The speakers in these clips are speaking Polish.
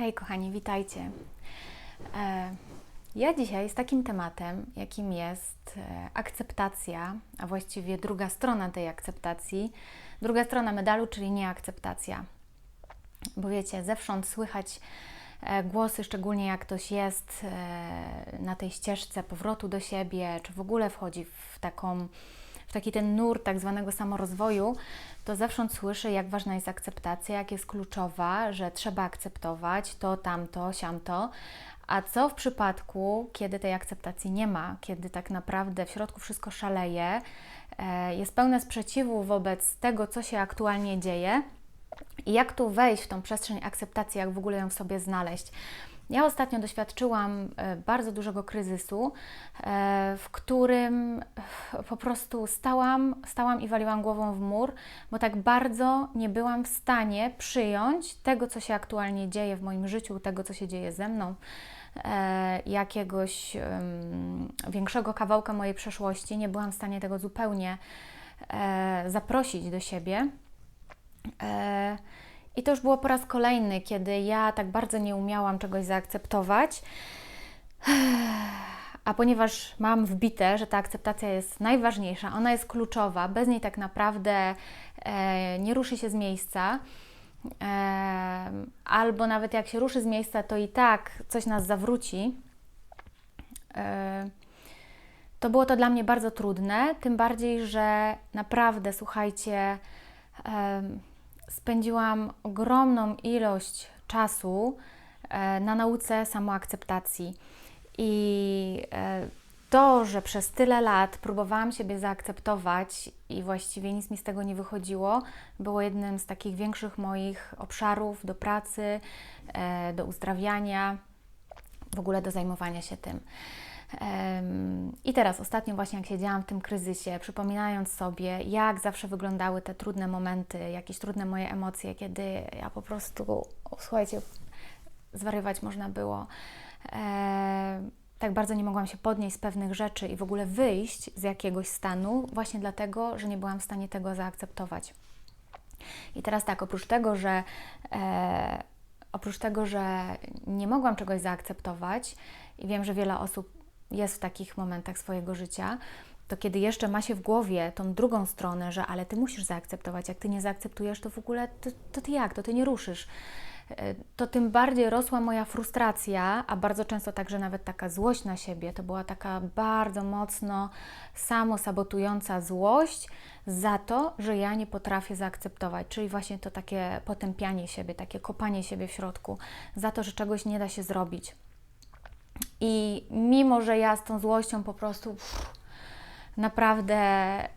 Hej, kochani, witajcie. E, ja dzisiaj z takim tematem, jakim jest e, akceptacja, a właściwie druga strona tej akceptacji, druga strona medalu, czyli nieakceptacja. Bo wiecie, zewsząd słychać e, głosy, szczególnie jak ktoś jest na tej ścieżce powrotu do siebie, czy w ogóle wchodzi w taką w taki ten nurt tak zwanego samorozwoju, to zewsząd słyszę, jak ważna jest akceptacja, jak jest kluczowa, że trzeba akceptować to, tamto, siamto. A co w przypadku, kiedy tej akceptacji nie ma, kiedy tak naprawdę w środku wszystko szaleje, e, jest pełne sprzeciwu wobec tego, co się aktualnie dzieje, i jak tu wejść w tą przestrzeń akceptacji, jak w ogóle ją w sobie znaleźć? Ja ostatnio doświadczyłam e, bardzo dużego kryzysu, e, w którym e, po prostu stałam, stałam i waliłam głową w mur, bo tak bardzo nie byłam w stanie przyjąć tego, co się aktualnie dzieje w moim życiu, tego, co się dzieje ze mną jakiegoś większego kawałka mojej przeszłości. Nie byłam w stanie tego zupełnie zaprosić do siebie. I to już było po raz kolejny, kiedy ja tak bardzo nie umiałam czegoś zaakceptować. A ponieważ mam wbite, że ta akceptacja jest najważniejsza, ona jest kluczowa, bez niej tak naprawdę e, nie ruszy się z miejsca, e, albo nawet jak się ruszy z miejsca, to i tak coś nas zawróci. E, to było to dla mnie bardzo trudne, tym bardziej, że naprawdę, słuchajcie, spędziłam ogromną ilość czasu e, na nauce samoakceptacji. I e, to, że przez tyle lat próbowałam siebie zaakceptować i właściwie nic mi z tego nie wychodziło, było jednym z takich większych moich obszarów do pracy, e, do uzdrawiania, w ogóle do zajmowania się tym. I teraz ostatnio właśnie jak siedziałam w tym kryzysie, przypominając sobie, jak zawsze wyglądały te trudne momenty, jakieś trudne moje emocje, kiedy ja po prostu, słuchajcie, zwariować można było. Tak bardzo nie mogłam się podnieść z pewnych rzeczy i w ogóle wyjść z jakiegoś stanu, właśnie dlatego, że nie byłam w stanie tego zaakceptować. I teraz tak, oprócz tego, że e, oprócz tego, że nie mogłam czegoś zaakceptować i wiem, że wiele osób jest w takich momentach swojego życia, to kiedy jeszcze ma się w głowie tą drugą stronę, że ale ty musisz zaakceptować, jak ty nie zaakceptujesz, to w ogóle to, to ty jak, to ty nie ruszysz. E, to tym bardziej rosła moja frustracja, a bardzo często także nawet taka złość na siebie. To była taka bardzo mocno samosabotująca złość za to, że ja nie potrafię zaakceptować, czyli właśnie to takie potępianie siebie, takie kopanie siebie w środku, za to, że czegoś nie da się zrobić. I mimo, że ja z tą złością po prostu pff, naprawdę y,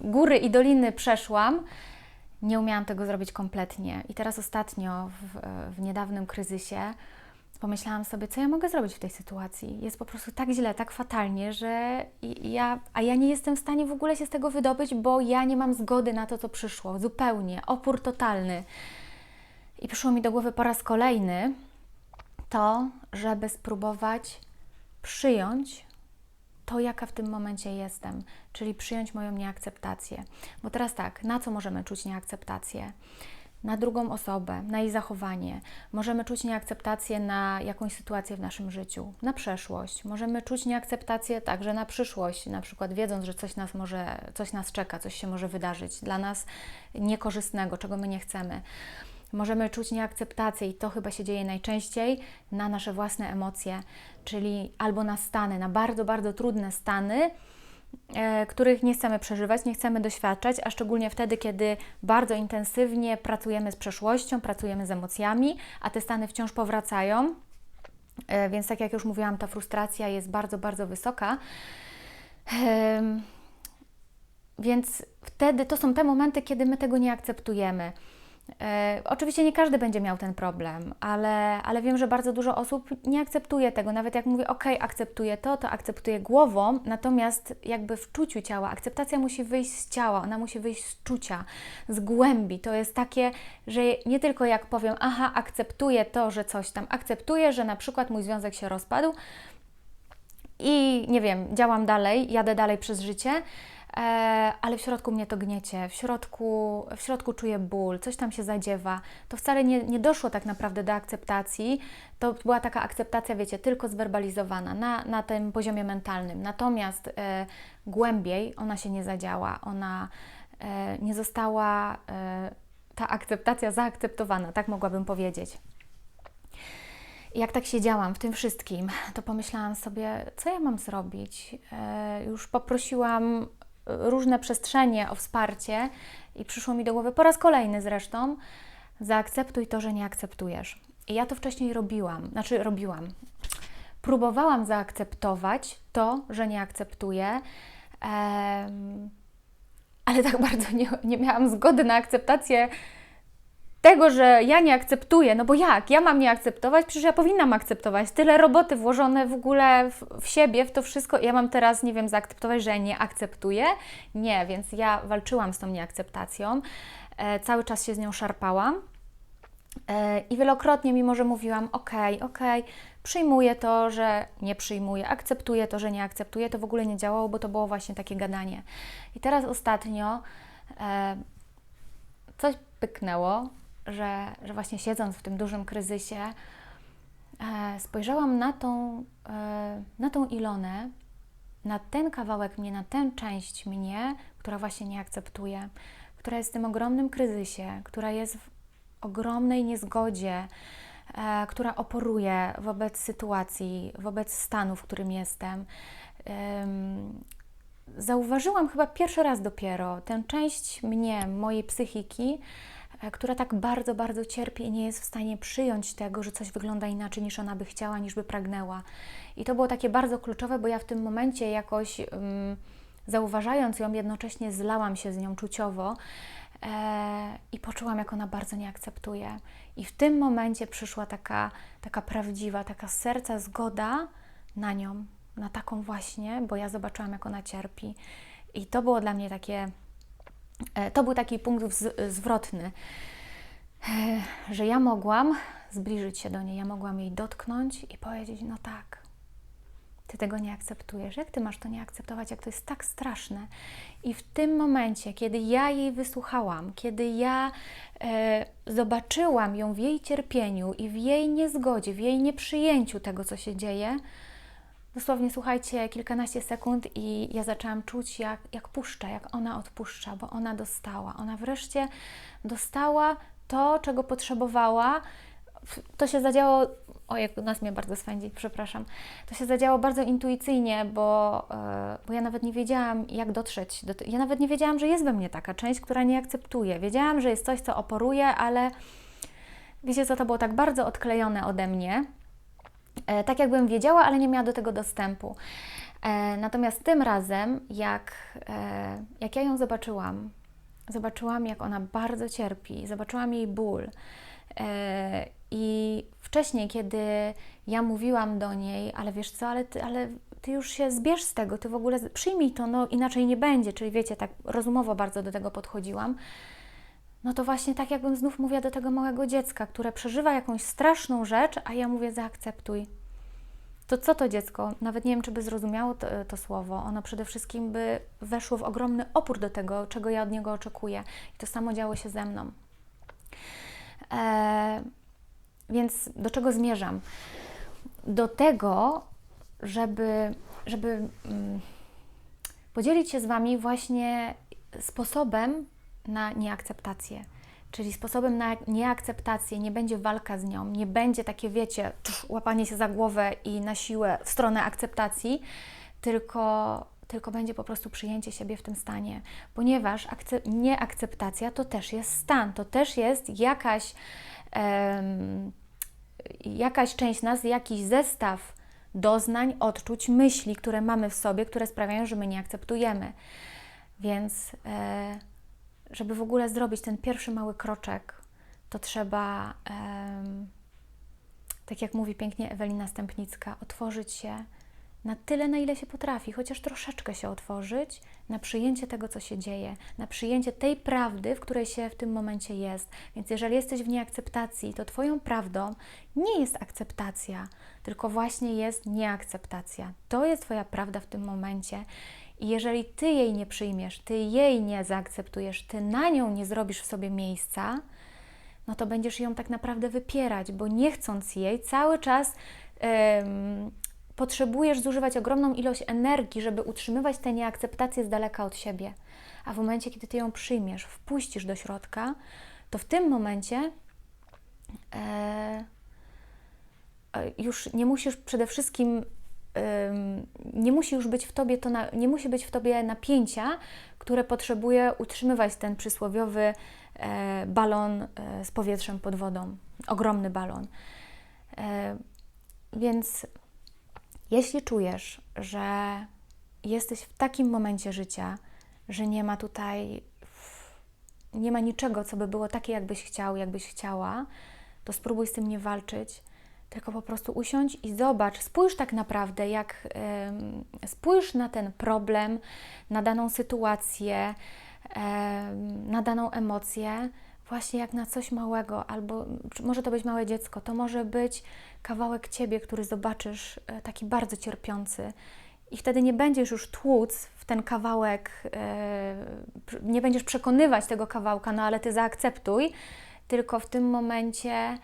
góry i doliny przeszłam, nie umiałam tego zrobić kompletnie. I teraz ostatnio, w, w niedawnym kryzysie, pomyślałam sobie, co ja mogę zrobić w tej sytuacji. Jest po prostu tak źle, tak fatalnie, że ja, a ja nie jestem w stanie w ogóle się z tego wydobyć, bo ja nie mam zgody na to, co przyszło. Zupełnie, opór totalny. I przyszło mi do głowy po raz kolejny, to, żeby spróbować przyjąć to, jaka w tym momencie jestem, czyli przyjąć moją nieakceptację. Bo teraz tak, na co możemy czuć nieakceptację? Na drugą osobę, na jej zachowanie. Możemy czuć nieakceptację na jakąś sytuację w naszym życiu, na przeszłość. Możemy czuć nieakceptację także na przyszłość, na przykład wiedząc, że coś nas może, coś nas czeka, coś się może wydarzyć dla nas niekorzystnego, czego my nie chcemy możemy czuć nieakceptację i to chyba się dzieje najczęściej na nasze własne emocje, czyli albo na stany, na bardzo, bardzo trudne stany, e, których nie chcemy przeżywać, nie chcemy doświadczać, a szczególnie wtedy, kiedy bardzo intensywnie pracujemy z przeszłością, pracujemy z emocjami, a te stany wciąż powracają. E, więc, tak jak już mówiłam, ta frustracja jest bardzo, bardzo wysoka. Więc wtedy to są te momenty, kiedy my tego nie akceptujemy. E, oczywiście nie każdy będzie miał ten problem, ale, ale wiem, że bardzo dużo osób nie akceptuje tego. Nawet jak mówię, ok, akceptuję to, to akceptuję głową, natomiast jakby w czuciu ciała, akceptacja musi wyjść z ciała, ona musi wyjść z czucia, z głębi. To jest takie, że nie tylko jak powiem, aha, akceptuję to, że coś tam, akceptuję, że na przykład mój związek się rozpadł i nie wiem, działam dalej, jadę dalej przez życie ale w środku mnie to gniecie, w środku, w środku czuję ból, coś tam się zadziewa. To wcale nie, nie doszło tak naprawdę do akceptacji. To była taka akceptacja, wiecie, tylko zwerbalizowana na, na tym poziomie mentalnym. Natomiast e, głębiej ona się nie zadziała, ona e, nie została e, ta akceptacja zaakceptowana, tak mogłabym powiedzieć. Jak tak siedziałam w tym wszystkim, to pomyślałam sobie, co ja mam zrobić. E, już poprosiłam różne przestrzenie o wsparcie i przyszło mi do głowy po raz kolejny zresztą, zaakceptuj to, że nie akceptujesz. I ja to wcześniej robiłam, znaczy robiłam. Próbowałam zaakceptować to, że nie akceptuję, ale tak bardzo nie, nie miałam zgody na akceptację tego, że ja nie akceptuję, no bo jak? Ja mam nie akceptować? Przecież ja powinnam akceptować. Tyle roboty włożone w ogóle w, w siebie, w to wszystko. Ja mam teraz, nie wiem, zaakceptować, że ja nie akceptuję? Nie, więc ja walczyłam z tą nieakceptacją. E, cały czas się z nią szarpałam. E, I wielokrotnie, mimo że mówiłam, ok, ok, przyjmuję to, że nie przyjmuję, akceptuję to, że nie akceptuję, to w ogóle nie działało, bo to było właśnie takie gadanie. I teraz ostatnio e, coś pyknęło, że, że właśnie siedząc w tym dużym kryzysie, e, spojrzałam na tą, e, na tą Ilonę, na ten kawałek mnie, na tę część mnie, która właśnie nie akceptuje, która jest w tym ogromnym kryzysie, która jest w ogromnej niezgodzie, e, która oporuje wobec sytuacji, wobec stanu, w którym jestem. Zauważyłam chyba pierwszy raz dopiero tę część mnie, mojej psychiki, która tak bardzo, bardzo cierpi i nie jest w stanie przyjąć tego, że coś wygląda inaczej niż ona by chciała, niż by pragnęła. I to było takie bardzo kluczowe, bo ja w tym momencie jakoś um, zauważając ją, jednocześnie zlałam się z nią czuciowo e, i poczułam, jak ona bardzo nie akceptuje. I w tym momencie przyszła taka, taka prawdziwa, taka z serca zgoda na nią, na taką właśnie, bo ja zobaczyłam, jak ona cierpi. I to było dla mnie takie E, to był taki punkt zwrotny, e, że ja mogłam zbliżyć się do niej, ja mogłam jej dotknąć i powiedzieć: No tak, ty tego nie akceptujesz. Jak ty masz to nie akceptować, jak to jest tak straszne? I w tym momencie, kiedy ja jej wysłuchałam, kiedy ja e, zobaczyłam ją w jej cierpieniu i w jej niezgodzie, w jej nieprzyjęciu tego, co się dzieje, dosłownie słuchajcie, kilkanaście sekund i ja zaczęłam czuć, jak, jak puszcza, jak ona odpuszcza, bo ona dostała. Ona wreszcie dostała to, czego potrzebowała. To się zadziało, ojej, nas mnie bardzo swędzi, przepraszam. To się zadziało bardzo intuicyjnie, bo, yy, bo ja nawet nie wiedziałam, jak dotrzeć. Do ja nawet nie wiedziałam, że jest we mnie taka część, która nie akceptuje. Wiedziałam, że jest coś, co oporuje, ale wiecie co, to było tak bardzo odklejone ode mnie, E, tak jakbym wiedziała, ale nie miała do tego dostępu. E, natomiast tym razem, jak, e, jak ja ją zobaczyłam, zobaczyłam, jak ona bardzo cierpi, zobaczyłam jej ból. I wcześniej, kiedy ja mówiłam do niej, ale wiesz co, ale ty, ale ty już się zbierz z tego, ty w ogóle przyjmij to, no inaczej nie będzie. Czyli wiecie, tak rozumowo bardzo do tego podchodziłam no to właśnie tak jakbym znów mówiła do tego małego dziecka, które przeżywa jakąś straszną rzecz, a ja mówię zaakceptuj. To co to dziecko? Nawet nie wiem, czy by zrozumiało to, to słowo. Ono przede wszystkim by weszło w ogromny opór do tego, czego ja od niego oczekuję. I to samo działo się ze mną. E, więc do czego zmierzam? Do tego, żeby, żeby mm, podzielić się z Wami właśnie sposobem na nieakceptację. Czyli sposobem na nieakceptację nie będzie walka z nią, nie będzie takie, wiecie, łapanie się za głowę i na siłę w stronę akceptacji, tylko, tylko będzie po prostu przyjęcie siebie w tym stanie, ponieważ akcep nieakceptacja to też jest stan, to też jest jakaś, um, jakaś część nas, jakiś zestaw doznań, odczuć, myśli, które mamy w sobie, które sprawiają, że my nie akceptujemy. Więc. E, żeby w ogóle zrobić ten pierwszy mały kroczek, to trzeba, tak jak mówi pięknie Ewelina Stępnicka, otworzyć się na tyle, na ile się potrafi, chociaż troszeczkę się otworzyć na przyjęcie tego, co się dzieje, na przyjęcie tej prawdy, w której się w tym momencie jest. Więc jeżeli jesteś w nieakceptacji, to Twoją prawdą nie jest akceptacja, tylko właśnie jest nieakceptacja. To jest Twoja prawda w tym momencie I jeżeli ty jej nie przyjmiesz, ty jej nie zaakceptujesz, ty na nią nie zrobisz w sobie miejsca, no to będziesz ją tak naprawdę wypierać, bo nie chcąc jej, cały czas ym, potrzebujesz zużywać ogromną ilość energii, żeby utrzymywać tę nieakceptację z daleka od siebie. A w momencie, kiedy ty ją przyjmiesz, wpuścisz do środka, to w tym momencie e, już nie musisz przede wszystkim nie musi już być w tobie to na, nie musi być w tobie napięcia, które potrzebuje utrzymywać ten przysłowiowy e, balon e, z powietrzem pod wodą, ogromny balon. E, więc jeśli czujesz, że jesteś w takim momencie życia, że nie ma tutaj nie ma niczego, co by było takie, jakbyś chciał, jakbyś chciała, to spróbuj z tym nie walczyć, tylko po prostu usiądź i zobacz, spójrz tak naprawdę, jak spójrz na ten problem, na daną sytuację, na daną emocję, właśnie jak na coś małego, albo może to być małe dziecko, to może być kawałek ciebie, który zobaczysz e, taki bardzo cierpiący. I wtedy nie będziesz już tłuc w ten kawałek, e, nie będziesz przekonywać tego kawałka, no ale ty zaakceptuj, tylko w tym momencie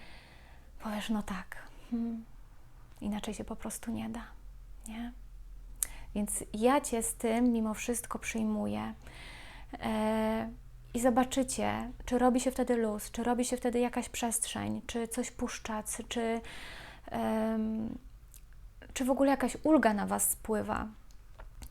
powiesz, no tak, hmm, inaczej się po prostu nie da, nie? Więc ja Cię z tym mimo wszystko przyjmuję. E, I zobaczycie, czy robi się wtedy luz, czy robi się wtedy jakaś przestrzeń, czy coś puszcza, czy, czy w ogóle jakaś ulga na Was spływa.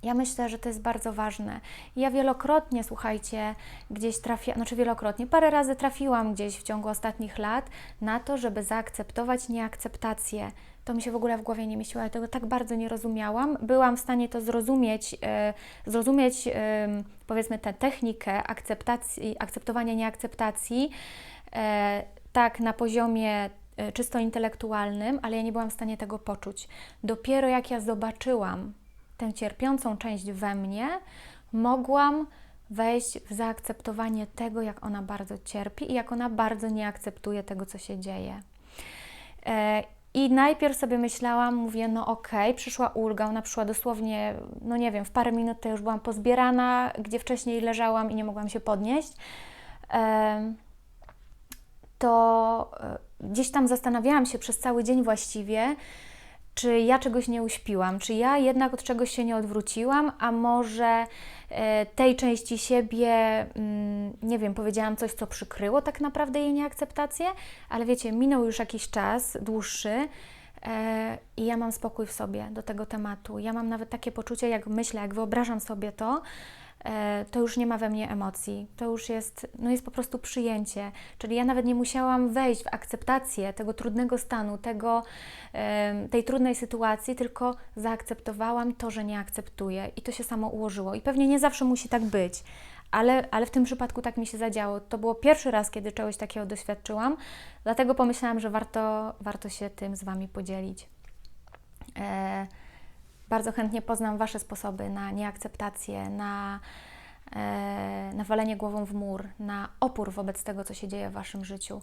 Ja myślę, że to jest bardzo ważne. Ja wielokrotnie, słuchajcie, gdzieś trafiłam, znaczy wielokrotnie, parę razy trafiłam gdzieś w ciągu ostatnich lat na to, żeby zaakceptować nieakceptację. To mi się w ogóle w głowie nie mieściło, ale tego tak bardzo nie rozumiałam. Byłam w stanie to zrozumieć, e, zrozumieć e, powiedzmy tę technikę akceptacji, akceptowania nieakceptacji, e, tak na poziomie czysto intelektualnym, ale ja nie byłam w stanie tego poczuć. Dopiero jak ja zobaczyłam tę cierpiącą część we mnie, mogłam wejść w zaakceptowanie tego, jak ona bardzo cierpi i jak ona bardzo nie akceptuje tego, co się dzieje. E, I najpierw sobie myślałam, mówię, no okej, okay, przyszła ulga, ona przyszła dosłownie, no nie wiem, w parę minut to już byłam pozbierana, gdzie wcześniej leżałam i nie mogłam się podnieść. E, to e, gdzieś tam zastanawiałam się przez cały dzień właściwie, czy ja czegoś nie uśpiłam, czy ja jednak od czegoś się nie odwróciłam, a może e, tej części siebie, mm, nie wiem, powiedziałam coś, co przykryło tak naprawdę jej nieakceptację, ale wiecie, minął już jakiś czas dłuższy. E, I ja mam spokój w sobie do tego tematu. Ja mam nawet takie poczucie, jak myślę, jak wyobrażam sobie to, to już nie ma we mnie emocji, to już jest, no jest po prostu przyjęcie. Czyli ja nawet nie musiałam wejść w akceptację tego trudnego stanu, tego, tej trudnej sytuacji, tylko zaakceptowałam to, że nie akceptuję i to się samo ułożyło. I pewnie nie zawsze musi tak być, ale, ale w tym przypadku tak mi się zadziało. To było pierwszy raz, kiedy czegoś takiego doświadczyłam, dlatego pomyślałam, że warto, warto się tym z Wami podzielić. E bardzo chętnie poznam Wasze sposoby na nieakceptację, na, e, na walenie głową w mur, na opór wobec tego, co się dzieje w Waszym życiu.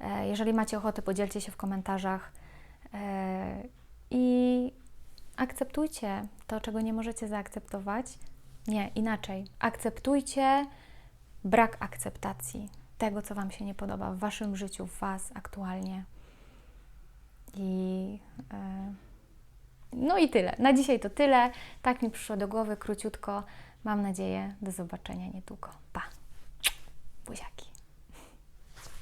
E, jeżeli macie ochotę, podzielcie się w komentarzach e, i akceptujcie to, czego nie możecie zaakceptować. Nie, inaczej. Akceptujcie brak akceptacji tego, co Wam się nie podoba w Waszym życiu, w Was aktualnie. I. No i tyle. Na dzisiaj to tyle. Tak mi przyszło do głowy króciutko. Mam nadzieję, do zobaczenia niedługo. Pa! Buziaki.